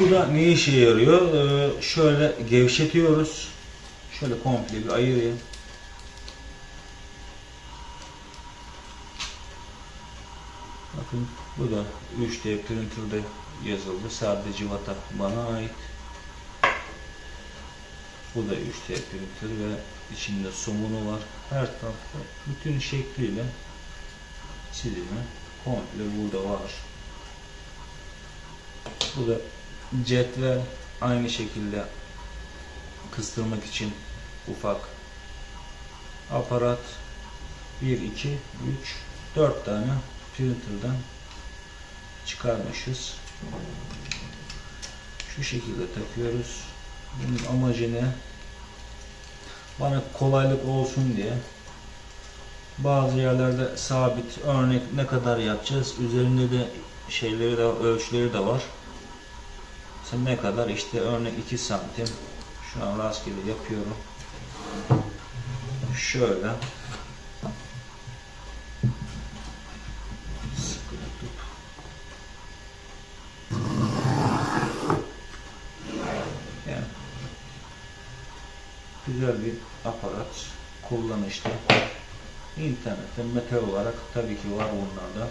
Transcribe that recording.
Bu da ne işe yarıyor? Ee, şöyle gevşetiyoruz. Şöyle komple bir ayırayım. Bakın bu da 3D printer'da yazıldı. Sadece civata bana ait. Bu da 3D printer ve içinde somunu var. Her tarafta bütün şekliyle çizimi komple burada var. Bu da cetvel aynı şekilde kıstırmak için ufak aparat 1 2 3 4 tane printer'dan çıkarmışız. Şu şekilde takıyoruz. Bunun amacı ne? Bana kolaylık olsun diye bazı yerlerde sabit örnek ne kadar yapacağız üzerinde de şeyleri de ölçüleri de var. Ne kadar işte örnek 2 santim şu an rastgele yapıyorum. Şöyle güzel bir aparat kullanışlı. İnternette metal olarak tabii ki var bunlarda.